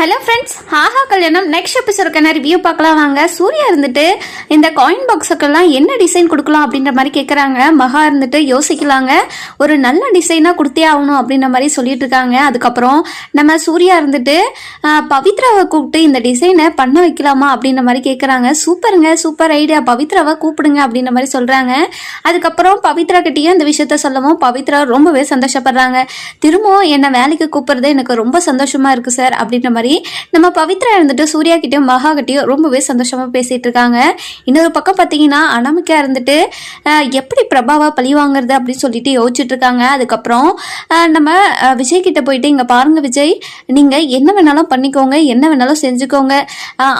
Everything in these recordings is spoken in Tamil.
ஹலோ ஃப்ரெண்ட்ஸ் ஆஹா கல்யாணம் நெக்ஸ்ட் எபிசோடுக்கான ரிவ்யூ பார்க்கலாம்? வாங்க. சூர்யா இருந்துட்டு இந்த காயின் பாக்ஸுக்கெல்லாம் என்ன டிசைன் கொடுக்கலாம் அப்படின்ற மாதிரி கேட்குறாங்க மகா இருந்துட்டு யோசிக்கலாங்க. ஒரு நல்ல டிசைனாக கொடுத்தே ஆகணும் அப்படின்ற மாதிரி சொல்லிட்டு இருக்காங்க. அதுக்கப்புறம் நம்ம சூர்யா இருந்துட்டு பவித்ராவை கூப்பிட்டு இந்த டிசைனை பண்ண வைக்கலாமா அப்படின்ற மாதிரி கேட்குறாங்க சூப்பருங்க. Super idea. பவித்ராவை கூப்பிடுங்க அப்படின்ற மாதிரி சொல்கிறாங்க அதுக்கப்புறம் பவித்ரா கிட்டேயும் இந்த விஷயத்த சொல்லவும் பவித்ரா ரொம்பவே சந்தோஷப்படுறாங்க. திரும்பவும் என்னை வேலைக்கு கூப்பிடுறது எனக்கு ரொம்ப சந்தோஷமாக இருக்குது சார் அப்படின்ற மாதிரி நம்ம பவித்ரா இருந்துட்டு சூர்யா கிட்டயும் மகா கிட்டயும் ரொம்பவே சந்தோஷமா பேசிட்டு இருக்காங்க. இன்னொரு பக்கம் பார்த்தீங்கன்னா அனாமிகா இருந்துட்டு எப்படி பிரபாவா பழி வாங்குறது அப்படின்னு சொல்லிட்டு யோசிச்சுட்டு இருக்காங்க. அதுக்கப்புறம் நம்ம விஜய் கிட்ட போயிட்டு இங்க பாருங்க விஜய் நீங்க என்ன வேணாலும் பண்ணிக்கோங்க என்ன வேணாலும் செஞ்சுக்கோங்க.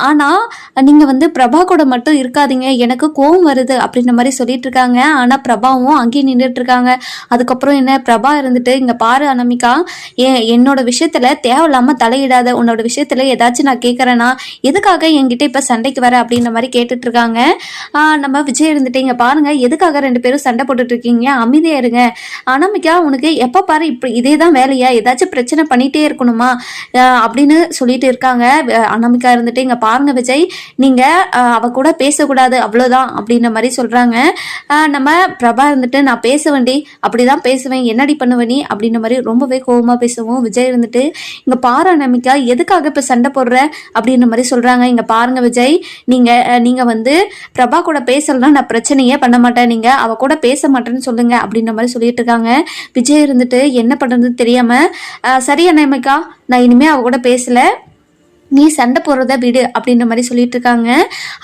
ஆனால் ஆனா நீங்க வந்து பிரபா கூட மட்டும் இருக்காதீங்க எனக்கு கோவம் வருது அப்படின்ற மாதிரி சொல்லிட்டு இருக்காங்க. ஆனா பிரபாவும் அங்கேயே நின்றுட்டு இருக்காங்க. அதுக்கப்புறம் என்ன பிரபா இருந்துட்டு இங்க பாரு அனாமிகா என்னோட விஷயத்துல தேவையில்லாம தலையிடாத உன்னோட விஷயத்துல ஏதாச்சும் நான் கேட்கறேன்னா எதுக்காக என்கிட்ட இப்ப சண்டைக்கு வர அப்படின்ற மாதிரி கேட்டுட்டு இருக்காங்க நம்ம விஜய் இருந்துட்டு இங்க பாருங்க எதுக்காக ரெண்டு பேரும் சண்டை போட்டுட்டு இருக்கீங்க அமைதியா இருங்க. அனாமிகா உனக்கு எப்ப பாரு இப்படி இதே தான் வேலையா? ஏதாச்சும் பிரச்சனை பண்ணிட்டே இருக்கணுமா? அப்படின்னு சொல்லிட்டு இருக்காங்க. அஹ் அனாமிகா இருந்துட்டு இங்க பாருங்க விஜய். நீங்க அவ கூட பேசக்கூடாது அவ்வளவுதான் அப்படின்ற மாதிரி சொல்றாங்க. நம்ம பிரபா இருந்துட்டு நான் பேச வேண்டி அப்படிதான் பேசுவேன். என்னடி பண்ணுவ நீ? அப்படின்ற மாதிரி ரொம்பவே கோவமா பேசுவோம். விஜய் இருந்துட்டு இங்க பாரு அனாமிகா எதுக்காக இப்ப சண்டை போடுற அப்படின்ற மாதிரி சொல்றாங்க. இங்க பாருங்க விஜய் நீங்க நீங்கள் நீங்க வந்து பிரபா கூட பேசலன்னா நான் பிரச்சனையே பண்ண மாட்டேன். நீங்க அவ கூட பேச மாட்டேன்னு சொல்லுங்க அப்படின்ற மாதிரி சொல்லிட்டு இருக்காங்க. விஜய் இருந்துட்டு என்ன பண்றதுன்னு தெரியாம சரியா சரி நான் இனிமே அவ கூட பேசல. நீ சண்டை போடுறத விடு அப்படின்ற மாதிரி சொல்லிட்டு இருக்காங்க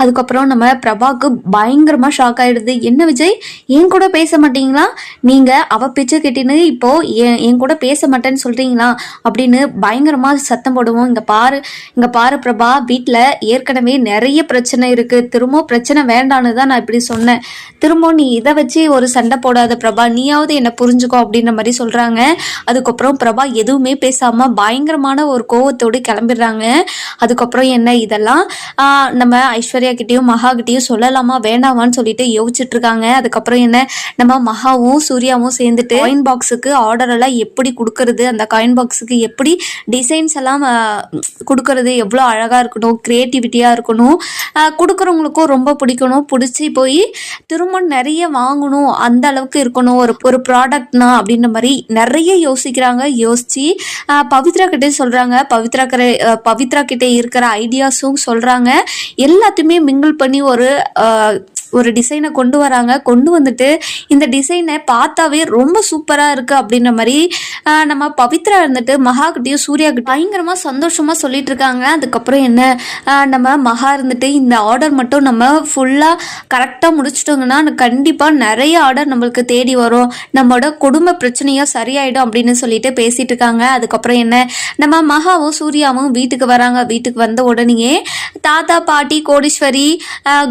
அதுக்கப்புறம் நம்ம பிரபாவுக்கு பயங்கரமா ஷாக் ஆயிடுது. என்ன விஜய்? என் கூட பேச மாட்டீங்களா? நீங்க அவ பிச்சை கட்டின்னு இப்போ என் என் கூட பேச மாட்டேன்னு சொல்றீங்களா? அப்படின்னு பயங்கரமா சத்தம் போடுவோம். இங்க பாரு இங்க பாரு பிரபா வீட்டில் ஏற்கனவே நிறைய பிரச்சனை இருக்கு. திரும்ப பிரச்சனை வேண்டான்னு தான் நான் இப்படி சொன்னேன். திரும்ப நீ இதை வச்சு ஒரு சண்டை போடாத பிரபா. நீயாவது என்ன புரிஞ்சுக்கோ அப்படின்ற மாதிரி சொல்றாங்க. அதுக்கப்புறம் பிரபா எதுவுமே பேசாம பயங்கரமான ஒரு கோவத்தோடு கிளம்பிடுறாங்க. அதுக்கப்புறம் என்ன இதெல்லாம்? ஆஹ், நம்ம ஐஸ்வர்யா கிட்டேயும் மகா கிட்டேயும் சொல்லலாமா? வேண்டாமான்னு சொல்லிட்டு யோசிச்சுட்டு இருக்காங்க அதுக்கப்புறம் என்ன? நம்ம மகாவும் சூர்யாவும் சேர்ந்துட்டு காயின் பாக்ஸுக்கு ஆர்டர் எல்லாம் எப்படி கொடுக்கறது? அந்த காயின் பாக்ஸுக்கு எப்படி டிசைன்ஸ் எல்லாம் கொடுக்கறது? எவ்வளோ அழகாக இருக்கணும்? க்ரியேட்டிவிட்டியாக இருக்கணும்? ஆஹ், ரொம்ப பிடிக்கணும். பிடிச்சி போய் திரும்ப நிறைய வாங்கணும். அந்த அளவுக்கு இருக்கணும். ஒரு ஒரு ப்ராடக்ட்னா அப்படின்ற மாதிரி நிறைய யோசிக்கிறாங்க. யோசிச்சு ஆஹ், பவித்ரா கிட்டே சொல்றாங்க. பவித்ரா கரை பவித்ரா கிட்ட இருக்கிற ஐடியாஸும் சொல்றாங்க. எல்லாத்தையுமே மிங்கிள் பண்ணி ஒரு ஒரு டிசைனை கொண்டு வராங்க. கொண்டு வந்துட்டு இந்த டிசைனை பார்த்தாவே ரொம்ப சூப்பராக இருக்குது அப்படின்ற மாதிரி நம்ம பவித்ரா இருந்துட்டு மகாகிட்டேயும் சூர்யா கிட்ட பயங்கரமாக சந்தோஷமாக சொல்லிட்டு இருக்காங்க. அதுக்கப்புறம் என்ன? நம்ம மகா இருந்துட்டு இந்த ஆர்டர் மட்டும் நம்ம ஃபுல்லாக கரெக்டாக முடிச்சிட்டோங்கன்னா கண்டிப்பாக நிறைய ஆர்டர் நம்மளுக்கு தேடி வரும். நம்மளோட குடும்ப பிரச்சனையும் சரியாயிடும் அப்படின்னு சொல்லிட்டு பேசிட்டு இருக்காங்க. அதுக்கப்புறம் என்ன? நம்ம மகாவும் சூர்யாவும் வீட்டுக்கு வராங்க. வீட்டுக்கு வந்த உடனேயே தாத்தா பாட்டி கோடீஸ்வரி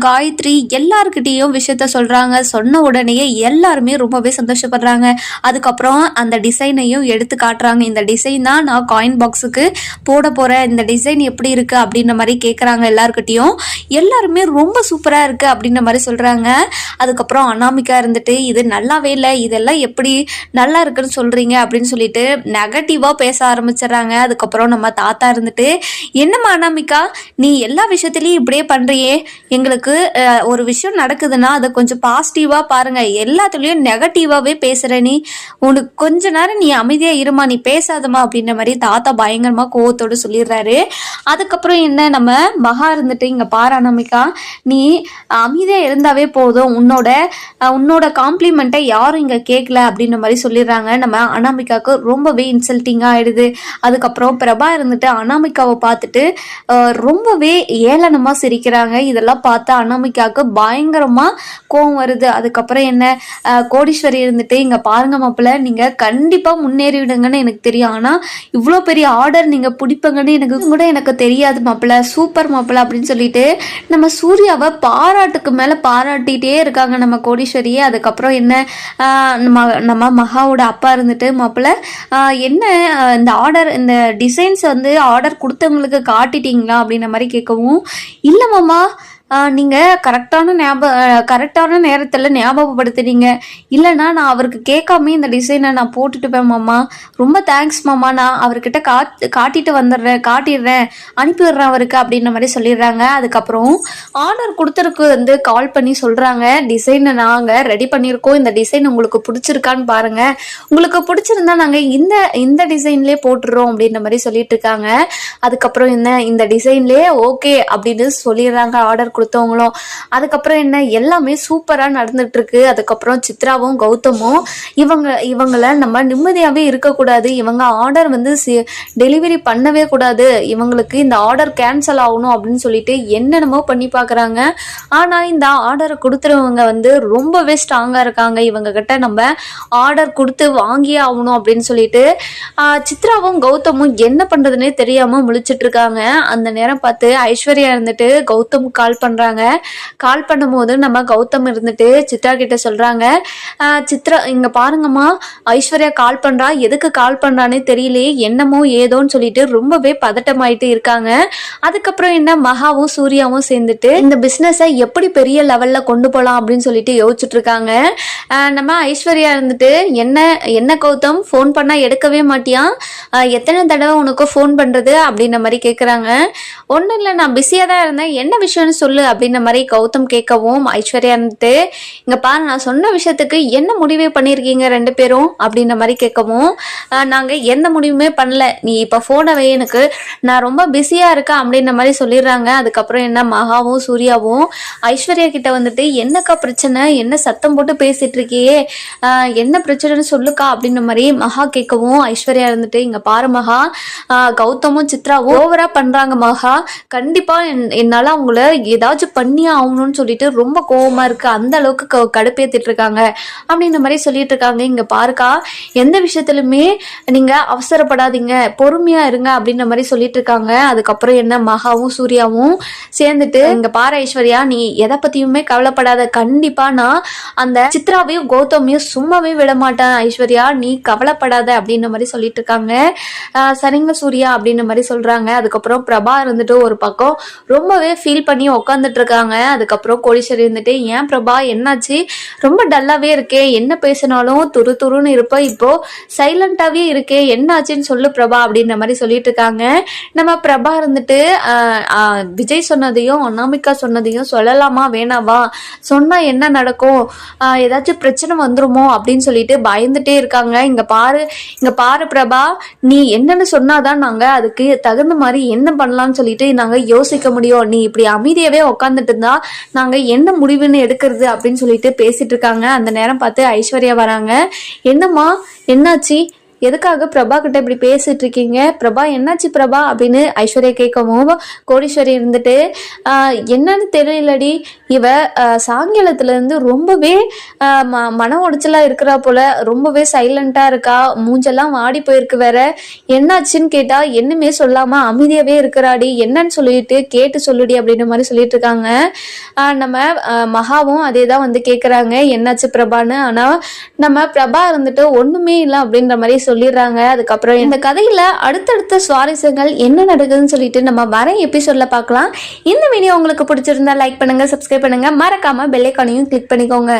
காயத்ரி எல்லாருக்கிட்டேயும் விஷயத்த சொல்கிறாங்க சொன்ன உடனேயே எல்லாருமே ரொம்பவே சந்தோஷப்படுறாங்க. அதுக்கப்புறம் அந்த டிசைனையும் எடுத்து காட்டுறாங்க. இந்த டிசைன் தான் நான் காயின் பாக்ஸுக்கு போட போகிறேன் இந்த டிசைன் எப்படி இருக்குது அப்படின்ற மாதிரி கேட்குறாங்க எல்லாருக்கிட்டேயும் எல்லாருமே ரொம்ப சூப்பராக இருக்குது அப்படின்ற மாதிரி சொல்கிறாங்க அதுக்கப்புறம் அனாமிக்கா இருந்துட்டு இது நல்லாவே இல்லை இதெல்லாம் எப்படி நல்லா இருக்குன்னு சொல்கிறீங்க அப்படின்னு சொல்லிட்டு நெகட்டிவாக பேச ஆரம்பிச்சிடுறாங்க. அதுக்கப்புறம் நம்ம தாத்தா இருந்துட்டு என்னம்மா அனாமிக்கா நீ எல்லா எல்லா விஷயத்துலையும் இப்படியே பண்றியே. எங்களுக்கு ஒரு விஷயம் நடக்குதுன்னா அதை கொஞ்சம் பாசிட்டிவா பாருங்க. எல்லாத்துலயும் நெகட்டிவாவே பேசுற நீ. உனக்கு கொஞ்ச நேரம் நீ அமைதியா இருமா நீ பேசாதமா அப்படின்ற மாதிரி தாத்தா பயங்கரமா கோவத்தோடு சொல்லிடுறாரு. அதுக்கப்புறம் என்ன நம்ம மகா இருந்துட்டு இங்க பாராணமிக்கா நீ அமைதியா இருந்தாவே போதும். உன்னோட உன்னோட காம்ப்ளிமெண்ட்டை யாரும் இங்க கேட்கல அப்படின்ற மாதிரி சொல்லிடுறாங்க. நம்ம அனாமிகாவுக்கு ரொம்பவே இன்சல்ட்டிங்காக ஆயிடுது. அதுக்கப்புறம் பிரபா இருந்துட்டு அனாமிகாவை பார்த்துட்டு ரொம்பவே ரொம்பவே ஏளனமாக சிரிக்கிறாங்க. இதெல்லாம் பார்த்து அனாமிகாவுக்கு பயங்கரமாக கோவம் வருது. அதுக்கப்புறம் என்ன? கோடீஸ்வரி இருந்துட்டு இங்கே பாருங்க மாப்பிள்ள நீங்கள் கண்டிப்பாக முன்னேறிவிடுங்கன்னு எனக்கு தெரியும். ஆனால் இவ்வளோ பெரிய ஆர்டர் நீங்கள் பிடிப்பங்கன்னு எனக்கு கூட எனக்கு தெரியாது மாப்பிள்ள. சூப்பர் மாப்பிள்ள அப்படின்னு சொல்லிட்டு நம்ம சூர்யாவை பாராட்டுக்கு மேலே பாராட்டிட்டே இருக்காங்க நம்ம கோடீஸ்வரியே. அதுக்கப்புறம் என்ன? நம்ம நம்ம மகாவோட அப்பா இருந்துட்டு மாப்பிள்ள என்ன இந்த ஆர்டர் இந்த டிசைன்ஸ் வந்து ஆர்டர் கொடுத்தவங்களுக்கு காட்டிட்டீங்களா? அப்படின்ற மாதிரி கேட்கவும் இல்லை மாமா நீங்கள் கரெக்டான ஞாபக கரெக்டான நேரத்தில் ஞாபகப்படுத்துறீங்க. இல்லைன்னா நான் அவருக்கு கேட்காம இந்த டிசைனை நான் போட்டுட்டுப்பேன் மாமா. ரொம்ப தேங்க்ஸ் மாமா. நான் அவர்கிட்ட காட் காட்டிட்டு வந்துடுறேன் காட்டிடுறேன். அனுப்பிடுறேன் அவருக்கு அப்படின்ற மாதிரி சொல்லிடுறாங்க. அதுக்கப்புறம் ஆர்டர் கொடுத்துருக்கு வந்து கால் பண்ணி சொல்கிறாங்க டிசைனை நாங்கள் ரெடி பண்ணியிருக்கோம். இந்த டிசைன் உங்களுக்கு பிடிச்சிருக்கான்னு பாருங்கள் உங்களுக்கு பிடிச்சிருந்தா நாங்கள் இந்த இந்த டிசைன்லேயே போட்டுடுறோம் அப்படின்ற மாதிரி சொல்லிட்டு இருக்காங்க. அதுக்கப்புறம் என்ன இந்த டிசைன்லேயே ஓகே அப்படின்னு சொல்லிடுறாங்க ஆர்டர் கொடுத்தவங்களும் அதுக்கப்புறம் என்ன எல்லாமே சூப்பராக நடந்துட்டு இருக்கு அதுக்கப்புறம் சித்ராவும் கௌதமும் இவங்க இவங்கள நம்ம நிம்மதியாகவே இருக்கக்கூடாது. இவங்க ஆர்டர் வந்து டெலிவரி பண்ணவே கூடாது. இவங்களுக்கு இந்த ஆர்டர் கேன்சல் ஆகணும் அப்படின்னு சொல்லிட்டு என்னென்னமோ பண்ணி பார்க்குறாங்க ஆனால் இந்த ஆர்டரை கொடுத்துறவங்க வந்து ரொம்பவே ஸ்ட்ராங்காக இருக்காங்க. இவங்க கிட்ட நம்ம ஆர்டர் கொடுத்து வாங்கியே ஆகணும் அப்படின்னு சொல்லிட்டு சித்ராவும் கௌதமும் என்ன பண்ணுறதுனே தெரியாமல் முழிச்சிட்டு இருக்காங்க அந்த நேரம் பார்த்து ஐஸ்வர்யா இருந்துட்டு கௌதம் கால் பண்ணுறாங்க கால் பண்ணும்போது நம்ம கௌதம் இருந்துட்டு சித்ரா கிட்ட சொல்கிறாங்க சித்ரா இங்கே பாருங்கம்மா. ஐஸ்வர்யா கால் பண்ணுறா எதுக்கு கால் பண்ணுறான்னு தெரியலையே. என்னமோ ஏதோன்னு சொல்லிட்டு ரொம்பவே பதட்டமாயிட்டு இருக்காங்க. அதுக்கப்புறம் என்ன? மகாவும் சூர்யாவும் சேர்ந்துட்டு இந்த பிஸ்னஸை எப்படி பெரிய லெவலில் கொண்டு போகலாம் அப்படின்னு சொல்லிட்டு யோசிச்சுட்டு இருக்காங்க. நம்ம ஐஸ்வர்யா இருந்துட்டு என்ன என்ன கௌதம்? ஃபோன் பண்ணால் எடுக்கவே மாட்டியான் எத்தனை தடவை உனக்கு ஃபோன் பண்ணுறது அப்படின்ற மாதிரி கேட்குறாங்க ஒன்றும் இல்லை நான் பிஸியாக தான் இருந்தேன். என்ன விஷயம்னு சொல்லு அப்படின்ற மாதிரி கௌதம் கேட்கவும் ஐஸ்வர்யா இருந்துட்டு இங்கே பாரு நான் சொன்ன விஷயத்துக்கு என்ன முடிவே பண்ணியிருக்கீங்க ரெண்டு பேரும்? அப்படின்ற மாதிரி கேட்கவும் நாங்கள் எந்த முடிவுமே பண்ணல. நீ இப்போ ஃபோனை எனக்கு. நான் ரொம்ப பிஸியாக இருக்கேன் அப்படின்ற மாதிரி சொல்லிடுறாங்க. அதுக்கப்புறம் என்ன மகாவும் சூர்யாவும் ஐஸ்வர்யா கிட்ட வந்துட்டு என்னக்கா பிரச்சனை? என்ன சத்தம் போட்டு பேசிட்டு இருக்கியே? என்ன பிரச்சனைன்னு சொல்லுக்கா? அப்படின்ற மாதிரி மகா கேட்கவும் ஐஸ்வர்யா இருந்துட்டு இங்க பாரு மகா. கௌதமும் சித்ராவும் ஓவரா பண்றாங்க மகா. கண்டிப்பா என்- என்னால அவங்கள ஏதாச்சும் பண்ணியே ஆகணும்னு சொல்லிட்டு ரொம்ப கோவமா இருக்கு. அந்த அளவுக்கு க- கடுப்பேத்திட்டு இருக்காங்க அப்படின்ற மாதிரி சொல்லிட்டு இருக்காங்க இங்க பாருக்கா எந்த விஷயத்திலுமே நீங்க அவசரப்படாதீங்க. பொறுமையா இருங்க அப்படின்ற மாதிரி சொல்லிட்டு இருக்காங்க அதுக்கப்புறம் என்ன? மகாவும் சூர்யாவும் சேர்ந்துட்டு இங்க பாரு ஐஸ்வர்யா நீ எதை பத்தியுமே கவலைப்படாத. கண்டிப்பா நான் அந்த சித்ராவையும் கௌதமையும் சும்மாவே விட மாட்டேன் ஐஸ்வர்யா. நீ கவலைப்படாத அப்படின்ற மாதிரி சொல்லிட்டு இருக்காங்க சரிங்க சூர்யா அப்படின்ற மாதிரி சொல்றாங்க. அதுக்கப்புறம் பிரபா இருந்துட்டு ஒரு பக்கம் ரொம்பவே ஃபீல் பண்ணி உட்காந்துட்டு இருக்காங்க அதுக்கப்புறம் கோடீஸ்வரி இருந்துட்டு ஏன் பிரபா என்னாச்சு? ரொம்ப டல்லாவே இருக்கே. என்ன பேசினாலும் துரு துருன்னு இருப்ப. இப்போ சைலண்டாவே இருக்கே. என்னாச்சுன்னு சொல்லு பிரபா அப்படின்ற மாதிரி சொல்லிட்டு இருக்காங்க நம்ம பிரபா இருந்துட்டு விஜய் சொன்னதையும் அனாமிகா சொன்னதையும் சொல்லலாமா? வேணாவா? சொன்னா என்ன நடக்கும்? ஏதாச்சும் பிரச்சனை வந்துருமோ? அப்படின்னு சொல்லிட்டு பயந்துட்டே இருக்காங்க. இங்க பாரு இங்க பாரு பிரபா. நீ என்னன்னு சொன்னாதான் நாங்க அதுக்கு தகுந்த மாதிரி என்ன பண்ணலாம்னு சொல்லிட்டு நாங்க யோசிக்க முடியும். நீ இப்படி அமைதியாவே உட்காந்துட்டு இருந்தா நாங்க என்ன முடிவுன்னு எடுக்கிறது அப்படின்னு சொல்லிட்டு பேசிட்டு இருக்காங்க. அந்த நேரம் பார்த்து ஐஸ்வர்யா வராங்க. என்னம்மா? என்னாச்சு? எதுக்காக பிரபா கிட்ட இப்படி பேசிட்டு இருக்கீங்க? பிரபா என்னாச்சு பிரபா? அப்படின்னு ஐஸ்வர்யா கேட்கவும் கோடீஸ்வரி இருந்துட்டு என்னன்னு தெரியலடி. இவ ஆஹ், இருந்து ரொம்பவே ம- மன உடைச்சலா இருக்கிறா போல. ரொம்பவே சைலண்டா இருக்கா. மூஞ்செல்லாம் வாடி போயிருக்கு வேற. என்னாச்சுன்னு கேட்டா என்னமே சொல்லாம அமைதியாவே இருக்கிறாடி. என்னன்னு சொல்லிட்டு கேட்டு சொல்லுடி அப்படின்ற மாதிரி சொல்லிட்டு இருக்காங்க. நம்ம மகாவும் அதே தான் வந்து கேட்குறாங்க என்னாச்சு பிரபான்னு. ஆனா நம்ம பிரபா இருந்துட்டு ஒண்ணுமே இல்லை அப்படின்ற மாதிரி சொல்லிடுறாங்க. அதுக்கப்புறம் இந்த கதையில அடுத்தடுத்த சுவாரஸ்யங்கள் என்ன நடக்குதுன்னு சொல்லிட்டு நம்ம வர எபிசோட்ல பார்க்கலாம். இந்த வீடியோ உங்களுக்கு பிடிச்சிருந்தா லைக் பண்ணுங்க சப்ஸ்கிரைப் பண்ணுங்க. மறக்காம பெல்லைக்கானையும் கிளிக் பண்ணிக்கோங்க.